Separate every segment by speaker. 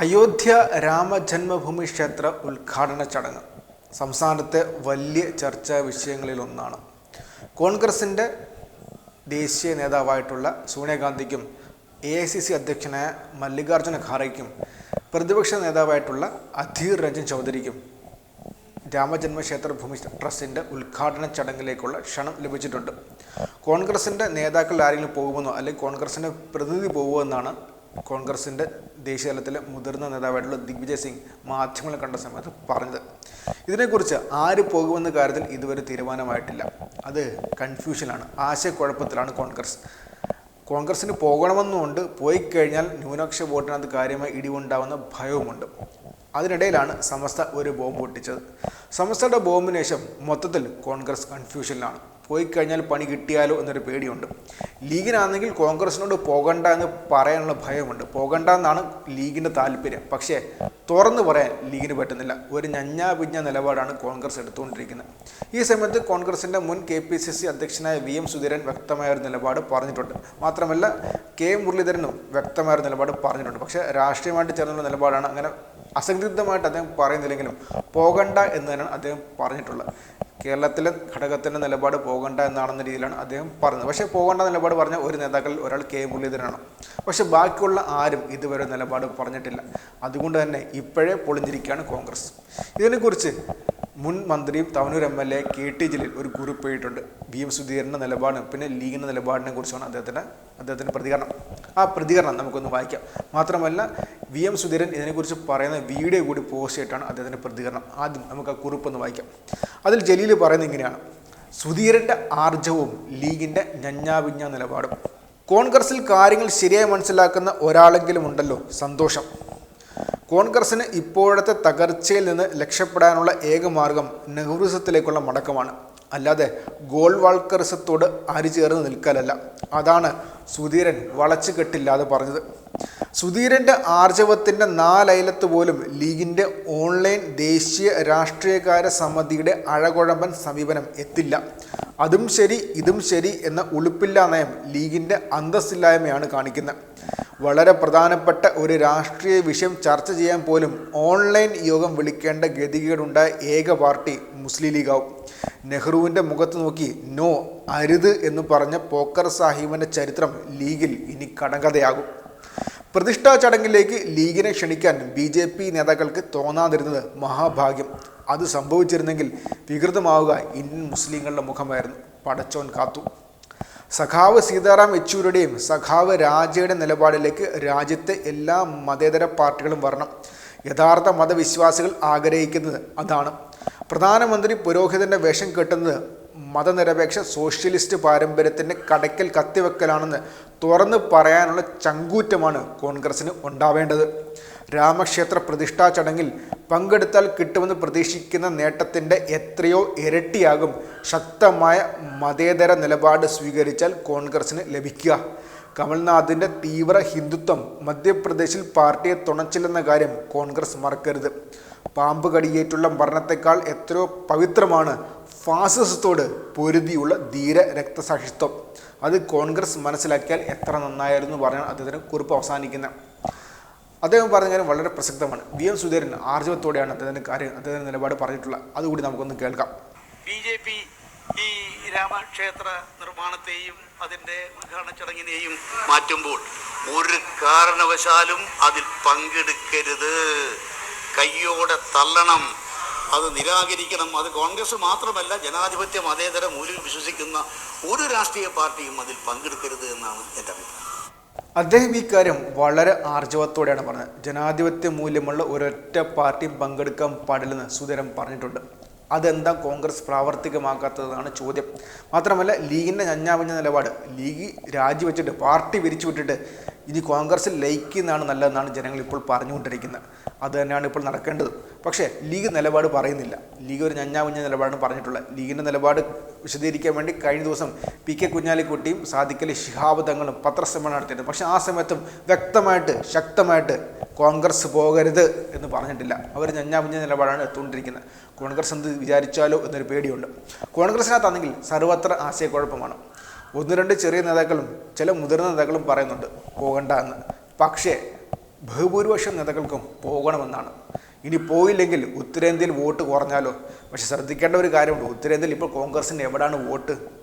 Speaker 1: അയോധ്യ രാമജന്മഭൂമി ക്ഷേത്ര ഉദ്ഘാടന ചടങ്ങ്. സംസ്ഥാനത്തെ വലിയ ചർച്ചാ വിഷയങ്ങളിലൊന്നാണ്. കോൺഗ്രസിന്റെ ദേശീയ നേതാവായിട്ടുള്ള സോണിയാഗാന്ധിക്കും എ ഐ സി സി അധ്യക്ഷനായ മല്ലികാർജുന ഖാർഗെക്കും പ്രതിപക്ഷ നേതാവായിട്ടുള്ള അധീർ രഞ്ജൻ ചൗധരിക്കും രാമജന്മക്ഷേത്ര ഭൂമി ട്രസ്റ്റിന്റെ ഉദ്ഘാടന ചടങ്ങിലേക്കുള്ള ക്ഷണം ലഭിച്ചിട്ടുണ്ട്. കോൺഗ്രസിന്റെ നേതാക്കൾ ആരെങ്കിലും പോകുമെന്നോ അല്ലെങ്കിൽ കോൺഗ്രസിന്റെ പ്രതിനിധി പോകുമെന്നാണ് കോൺഗ്രസിന്റെ ദേശീയ തലത്തിലെ മുതിർന്ന നേതാവായിട്ടുള്ള ദിഗ്വിജയ് സിംഗ് മാധ്യമങ്ങളെ കണ്ട സമയത്ത് പറഞ്ഞത്. ഇതിനെക്കുറിച്ച് ആര് പോകുമെന്ന കാര്യത്തിൽ ഇതുവരെ തീരുമാനമായിട്ടില്ല. അത് കൺഫ്യൂഷനാണ്. ആശയക്കുഴപ്പത്തിലാണ് കോൺഗ്രസ്. കോൺഗ്രസിന് പോകണമെന്നുമുണ്ട്. പോയി കഴിഞ്ഞാൽ ന്യൂനപക്ഷ വോട്ടിനകത്ത് കാര്യമായി ഇടിവുണ്ടാവുന്ന ഭയവുമുണ്ട്. അതിനിടയിലാണ് സമസ്ത ഒരു ബോംബ് പൊട്ടിച്ചത്. സമസ്തയുടെ ബോംബിന് ശേഷം മൊത്തത്തിൽ കോൺഗ്രസ് കൺഫ്യൂഷനിലാണ്. പോയി കഴിഞ്ഞാൽ പണി കിട്ടിയാലോ എന്നൊരു പേടിയുണ്ട്. ലീഗിനാണെങ്കിൽ കോൺഗ്രസിനോട് പോകണ്ട എന്ന് പറയാനുള്ള ഭയമുണ്ട്. പോകണ്ട എന്നാണ് ലീഗിന്റെ താല്പര്യം. പക്ഷേ തുറന്നു പറയാൻ ലീഗിന് പറ്റുന്നില്ല. ഒരു ഞഞ്ഞാ പിഞ്ഞ നിലപാടാണ് കോൺഗ്രസ് എടുത്തുകൊണ്ടിരിക്കുന്നത്. ഈ സമയത്ത് കോൺഗ്രസിന്റെ മുൻ കെ പി സി സി അധ്യക്ഷനായ വി എം സുധീരൻ വ്യക്തമായ ഒരു നിലപാട് പറഞ്ഞിട്ടുണ്ട്. മാത്രമല്ല കെ മുരളീധരനും വ്യക്തമായ ഒരു നിലപാട് പറഞ്ഞിട്ടുണ്ട്. പക്ഷേ രാഷ്ട്രീയമായിട്ട് ചേർന്നുള്ള നിലപാടാണ് അങ്ങനെ അസംതൃപ്തമായിട്ട് അദ്ദേഹം പറയുന്നില്ലെങ്കിലും പോകണ്ട എന്ന് തന്നെയാണ് അദ്ദേഹം പറഞ്ഞിട്ടുള്ളത്. കേരളത്തിലെ ഘടകത്തിന്റെ നിലപാട് പോകണ്ട എന്നാണെന്ന രീതിയിലാണ് അദ്ദേഹം പറഞ്ഞത്. പക്ഷേ പോകേണ്ട നിലപാട് പറഞ്ഞ ഒരു നേതാക്കൾ ഒരാൾ കെ. മുരളീധരനാണ്. പക്ഷേ ബാക്കിയുള്ള ആരും ഇതുവരെ നിലപാട് പറഞ്ഞിട്ടില്ല. അതുകൊണ്ട് തന്നെ ഇപ്പോഴേ പൊളിഞ്ഞിരിക്കുകയാണ് കോൺഗ്രസ്. ഇതിനെക്കുറിച്ച് മുൻ മന്ത്രിയും Thavanur M. L. A. K. T. Jaleel ഒരു കുറിപ്പ് എഴുതിയിട്ടുണ്ട് വി. എം. സുധീരന്റെ നിലപാടും പിന്നെ ലീഗിന്റെ നിലപാടിനെ കുറിച്ചാണ് അദ്ദേഹത്തിന്റെ അദ്ദേഹത്തിന്റെ പ്രതികരണം. ആ പ്രതികരണം നമുക്കൊന്ന് വായിക്കാം. മാത്രമല്ല വി എം സുധീരൻ ഇതിനെക്കുറിച്ച് പറയുന്ന വീഡിയോ കൂടി പോസ്റ്റ് ചെയ്തിട്ടാണ് അദ്ദേഹത്തിന്റെ പ്രതികരണം. ആദ്യം നമുക്ക് ആ കുറിപ്പൊന്ന് വായിക്കാം. അതിൽ ജലീൽ പറയുന്നത് ഇങ്ങനെയാണ്. സുധീരന്റെ ആർജവും ലീഗിന്റെ ഞഞ്ഞാവിഞ്ഞ നിലപാടും. കോൺഗ്രസിൽ കാര്യങ്ങൾ ശരിയായി മനസ്സിലാക്കുന്ന ഒരാളെങ്കിലും ഉണ്ടല്ലോ സന്തോഷം. കോൺഗ്രസിന് ഇപ്പോഴത്തെ തകർച്ചയിൽ നിന്ന് രക്ഷപ്പെടാനുള്ള ഏക മാർഗം നെഹ്റുസത്തിലേക്കുള്ള മടക്കമാണ്. അല്ലാതെ ഗോൾ വാൾക്കറിസത്തോട് ആര് അരിചേർന്ന് നിൽക്കലല്ല അതാണ് സുധീരൻ വളച്ചു കെട്ടില്ലാതെ പറഞ്ഞത്. സുധീരന്റെ ആർജവത്തിന്റെ നാലയലത്ത് പോലും ലീഗിന്റെ ഓൺലൈൻ ദേശീയ രാഷ്ട്രീയകാര്യ സമിതിയുടെ അഴകുഴമ്പൻ സമീപനം എത്തില്ല. അതും ശരി ഇതും ശരി എന്ന ഉളുപ്പില്ലാ നയം ലീഗിന്റെ അന്തസ്സില്ലായ്മയാണ് കാണിക്കുന്നത്. വളരെ പ്രധാനപ്പെട്ട ഒരു രാഷ്ട്രീയ വിഷയം ചർച്ച ചെയ്യാൻ പോലും ഓൺലൈൻ യോഗം വിളിക്കേണ്ട ഗതികേടുണ്ടായ ഏക പാർട്ടി മുസ്ലിം ലീഗാവും നെഹ്റുവിന്റെ മുഖത്ത് നോക്കി നോ അരുത് എന്ന് പറഞ്ഞ പോക്കർ സാഹിബിന്റെ ചരിത്രം ലീഗിൽ ഇനി കടങ്കഥയാകും. പ്രതിഷ്ഠാ ചടങ്ങിലേക്ക് ലീഗിനെ ക്ഷണിക്കാൻ ബി ജെ പി നേതാക്കൾക്ക് തോന്നാതിരുന്നത് മഹാഭാഗ്യം. അത് സംഭവിച്ചിരുന്നെങ്കിൽ വികൃതമാവുക ഇന്ത്യൻ മുസ്ലിങ്ങളുടെ മുഖമായിരുന്നു. പടച്ചോൻ കാത്തു. സഖാവ് സീതാറാം യെച്ചൂരിയുടെയും സഖാവ് രാജയുടെ നിലപാടിലേക്ക് രാജ്യത്തെ എല്ലാ മതേതര പാർട്ടികളും വരണം. യഥാർത്ഥ മതവിശ്വാസികൾ ആഗ്രഹിക്കുന്നത് അതാണ്. പ്രധാനമന്ത്രി പുരോഹിതന്റെ വേഷം കെട്ടുന്നത് മതനിരപേക്ഷ സോഷ്യലിസ്റ്റ് പാരമ്പര്യത്തിന്റെ കടയ്ക്കൽ കത്തിവെക്കലാണെന്ന് തുറന്നു പറയാനുള്ള ചങ്കൂറ്റമാണ് കോൺഗ്രസിന് ഉണ്ടാവേണ്ടത്. രാമക്ഷേത്ര പ്രതിഷ്ഠാ ചടങ്ങിൽ പങ്കെടുത്താൽ കിട്ടുമെന്ന് പ്രതീക്ഷിക്കുന്ന നേട്ടത്തിന്റെ എത്രയോ ഇരട്ടിയാകും. ശക്തമായ മതേതര നിലപാട് സ്വീകരിച്ചാൽ കോൺഗ്രസിന് ലഭിക്കുക. കമൽനാഥിന്റെ തീവ്ര ഹിന്ദുത്വം മധ്യപ്രദേശിൽ പാർട്ടിയെ തുണച്ചില്ലെന്ന കാര്യം കോൺഗ്രസ് മറക്കരുത്. പാമ്പ് കടിയേറ്റുള്ള മരണത്തെക്കാൾ എത്രയോ പവിത്രമാണ് ഫാസിസത്തോട് പൊരുതിയുള്ള ധീര രക്തസാക്ഷിത്വം. അത് കോൺഗ്രസ് മനസ്സിലാക്കിയാൽ എത്ര നന്നായിരുന്നു പറഞ്ഞാൽ അദ്ദേഹത്തിന് കുറിപ്പ് അവസാനിക്കുന്നത്. അദ്ദേഹം പറഞ്ഞ കാര്യം വളരെ പ്രസക്തമാണ്. വി. എം. സുധീരൻ ആർജവത്തോടെയാണ് അദ്ദേഹത്തിന്റെ കാര്യം അദ്ദേഹത്തിന്റെ നിലപാട് പറഞ്ഞിട്ടുള്ളത് അതുകൂടി നമുക്കൊന്ന് കേൾക്കാം.
Speaker 2: ബി ജെ പി ഈ രാമക്ഷേത്ര നിർമ്മാണത്തെയും അതിന്റെ ഉദ്ഘാടന ചടങ്ങിനെയും മാറ്റുമ്പോൾ ഒരു കാരണവശാലും അതിൽ പങ്കെടുക്കരുത്. കയ്യോടെ തള്ളണം. അത് നിരാകരിക്കണം. അത് കോൺഗ്രസ് മാത്രമല്ല ജനാധിപത്യം അതേതരം മൂല്യം വിശ്വസിക്കുന്ന ഒരു രാഷ്ട്രീയ പാർട്ടിയും അതിൽ പങ്കെടുക്കരുത് എന്നാണ് എന്റെ അഭിപ്രായം.
Speaker 1: അദ്ദേഹം ഈ കാര്യം വളരെ ആർജവത്തോടെയാണ് പറഞ്ഞത്. ജനാധിപത്യ മൂല്യമുള്ള ഒരൊറ്റ പാർട്ടി പങ്കെടുക്കാൻ പാടില്ലെന്ന് സുധീരൻ പറഞ്ഞിട്ടുണ്ട്. അതെന്താ കോൺഗ്രസ് പ്രാവർത്തികമാക്കാത്തതാണ് ചോദ്യം. മാത്രമല്ല ലീഗിന്റെ ഞഞ്ഞാവിഞ്ഞ നിലപാട് ലീഗ് രാജിവെച്ചിട്ട് പാർട്ടി പിരിച്ചു വിട്ടിട്ട് ഇനി കോൺഗ്രസിൽ ലയിക്കുന്നതാണ് നല്ലതെന്നാണ് ജനങ്ങൾ ഇപ്പോൾ പറഞ്ഞുകൊണ്ടിരിക്കുന്നത്. അത് തന്നെയാണ് ഇപ്പോൾ നടക്കേണ്ടത്. പക്ഷേ ലീഗ് നിലപാട് പറയുന്നില്ല. ലീഗ് ഒരു ഞഞ്ഞാവിഞ്ഞ നിലപാടാണ് പറഞ്ഞിട്ടുള്ളത് ലീഗിന്റെ നിലപാട് വിശദീകരിക്കാൻ വേണ്ടി കഴിഞ്ഞ ദിവസം പി കെ കുഞ്ഞാലിക്കുട്ടിയും സാദിക്കലി ശിഹാബ് തങ്ങളും പത്രസമ്മേളനം നടത്തിയിരുന്നു. പക്ഷേ ആ സമയത്തും വ്യക്തമായിട്ട് ശക്തമായിട്ട് കോൺഗ്രസ് പോകരുത് എന്ന് പറഞ്ഞിട്ടില്ല. അവർ ഞഞ്ഞാമിഞ്ഞ നിലപാടാണ് എത്തുകൊണ്ടിരിക്കുന്നത് കോൺഗ്രസ് എന്ത് വിചാരിച്ചാലോ എന്നൊരു പേടിയുണ്ട്. കോൺഗ്രസിനകത്താണെങ്കിൽ സർവത്ര ആശയക്കുഴപ്പമാണ്. ഒന്ന് രണ്ട് ചെറിയ നേതാക്കളും ചില മുതിർന്ന നേതാക്കളും പറയുന്നുണ്ട് പോകണ്ട എന്ന്. പക്ഷേ ബഹുഭൂരിപക്ഷം നേതാക്കൾക്കും പോകണമെന്നാണ്. ഇനി പോയില്ലെങ്കിൽ ഉത്തരേന്ത്യയിൽ വോട്ട് കുറഞ്ഞാലോ? പക്ഷെ ശ്രദ്ധിക്കേണ്ട ഒരു കാര്യമുണ്ട്. ഉത്തരേന്ത്യയിൽ ഇപ്പോൾ കോൺഗ്രസിന് എവിടെയാണ് വോട്ട്?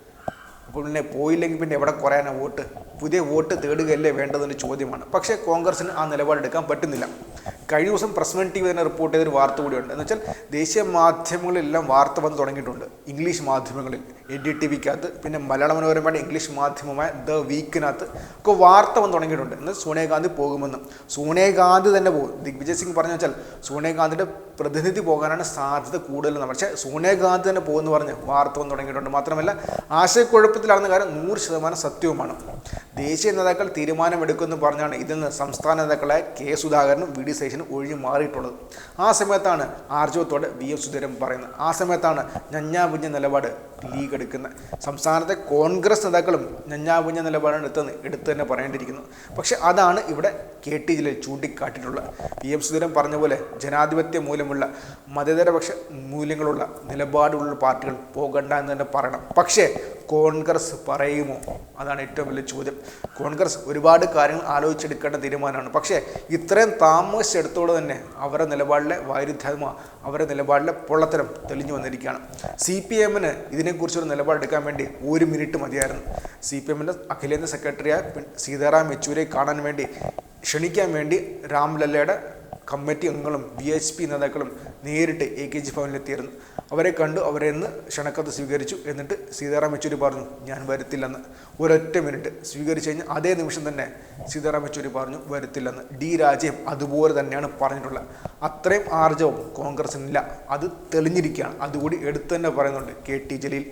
Speaker 1: അപ്പോൾ പിന്നെ പോയില്ലെങ്കിൽ പിന്നെ എവിടെ കുറയാനാണ് വോട്ട്? പുതിയ വോട്ട് തേടുകയല്ലേ വേണ്ടതെന്ന് ചോദ്യമാണ്. പക്ഷേ കോൺഗ്രസിന് ആ നിലപാടെടുക്കാൻ പറ്റുന്നില്ല. കഴിഞ്ഞ ദിവസം പ്രസ് വൺ ടി വി തന്നെ റിപ്പോർട്ട് ചെയ്തൊരു വാർത്ത കൂടിയുണ്ട്. എന്ന് വെച്ചാൽ ദേശീയ മാധ്യമങ്ങളിലെല്ലാം വാർത്ത വന്ന് തുടങ്ങിയിട്ടുണ്ട്. ഇംഗ്ലീഷ് മാധ്യമങ്ങളിൽ എ ഡി ടി വിക്കകത്ത് പിന്നെ മലയാള മനോരമയുടെ ഇംഗ്ലീഷ് മാധ്യമമായ ദ വീക്കിനകത്ത് ഒക്കെ വാർത്ത വന്ന് തുടങ്ങിയിട്ടുണ്ട്. എന്ന് സോണിയാഗാന്ധി പോകുമെന്ന്. സോണിയാഗാന്ധി തന്നെ പോകും. ദിഗ്വിജയ് സിംഗ് പറഞ്ഞു വെച്ചാൽ സോണിയാഗാന്ധിയുടെ പ്രതിനിധി പോകാനാണ് സാധ്യത കൂടുതലെന്ന് പക്ഷേ സോണിയാഗാന്ധി തന്നെ പോകുമെന്ന് പറഞ്ഞ് വാർത്ത വന്ന് തുടങ്ങിയിട്ടുണ്ട്. മാത്രമല്ല ആശയക്കുഴപ്പത്തിലാണെന്ന കാര്യം നൂറ് ശതമാനം സത്യവുമാണ്. ദേശീയ നേതാക്കൾ തീരുമാനമെടുക്കുമെന്ന് പറഞ്ഞാണ് ഇതിൽ നിന്ന് സംസ്ഥാന നേതാക്കളെ കെ സുധാകരനും വി ഡി സേഷനും ഒഴിഞ്ഞു മാറിയിട്ടുള്ളത്. ആ സമയത്താണ് ആർജവത്തോടെ വി എം സുധീരൻ പറയുന്നത്. ആ സമയത്താണ് ഞഞ്ഞാപുഞ്ഞ നിലപാട് ലീഗ് എടുക്കുന്നത്. സംസ്ഥാനത്തെ കോൺഗ്രസ് നേതാക്കളും ഞഞ്ഞാപുഞ്ഞ നിലപാടാണ് എടുത്തെന്ന് എടുത്തു തന്നെ പറയേണ്ടിയിരിക്കുന്നത് പക്ഷേ അതാണ് ഇവിടെ കെ ടി ജില്ലയിൽ ചൂണ്ടിക്കാട്ടിയിട്ടുള്ളത്. വി എം സുധീരൻ പറഞ്ഞ പോലെ ജനാധിപത്യ മൂല്യമുള്ള മതേതരപക്ഷ മൂല്യങ്ങളുള്ള നിലപാടുള്ള പാർട്ടികൾ പോകണ്ട എന്ന് തന്നെ പറയണം. പക്ഷേ കോൺഗ്രസ് പറയുമോ? അതാണ് ഏറ്റവും വലിയ ചോദ്യം. കോൺഗ്രസ് ഒരുപാട് കാര്യങ്ങൾ ആലോചിച്ചെടുക്കേണ്ട തീരുമാനമാണ്. പക്ഷേ ഇത്രയും താമസിച്ചെടുത്തോടെ തന്നെ അവരുടെ നിലപാടിലെ വൈരുദ്ധ്യമ അവരുടെ നിലപാടിലെ പൊള്ളത്തരം തെളിഞ്ഞു വന്നിരിക്കുകയാണ്. സി പി എമ്മിന് ഇതിനെക്കുറിച്ചൊരു നിലപാടെടുക്കാൻ വേണ്ടി ഒരു മിനിറ്റ് മതിയായിരുന്നു. സി പി എമ്മിന്റെ അഖിലേന്ത്യാ സെക്രട്ടറിയായ സീതാറാം യെച്ചൂരിയെ കാണാൻ വേണ്ടി ക്ഷണിക്കാൻ വേണ്ടി രാംലല്ലയുടെ കമ്മിറ്റി അംഗങ്ങളും വി എച്ച് പി നേതാക്കളും നേരിട്ട് എ കെ ജി ഭവനിലെത്തിയിരുന്നു അവരെ കണ്ടു അവരെ ഇന്ന് ക്ഷണക്കത്ത് സ്വീകരിച്ചു എന്നിട്ട് സീതാറാം യെച്ചൂരി പറഞ്ഞു ഞാൻ വരത്തില്ലെന്ന്. ഒരൊറ്റ മിനിറ്റ് സ്വീകരിച്ചു കഴിഞ്ഞാൽ അതേ നിമിഷം തന്നെ സീതാറാം യെച്ചൂരി പറഞ്ഞു വരത്തില്ലെന്ന്. ഡി രാജയും അതുപോലെ തന്നെയാണ് പറഞ്ഞിട്ടുള്ളത്. അത്രയും ആർജവും കോൺഗ്രസിനില്ല. അത് തെളിഞ്ഞിരിക്കുകയാണ്. അതുകൂടി എടുത്തു തന്നെ പറയുന്നുണ്ട് കെ ടി ജലീൽ.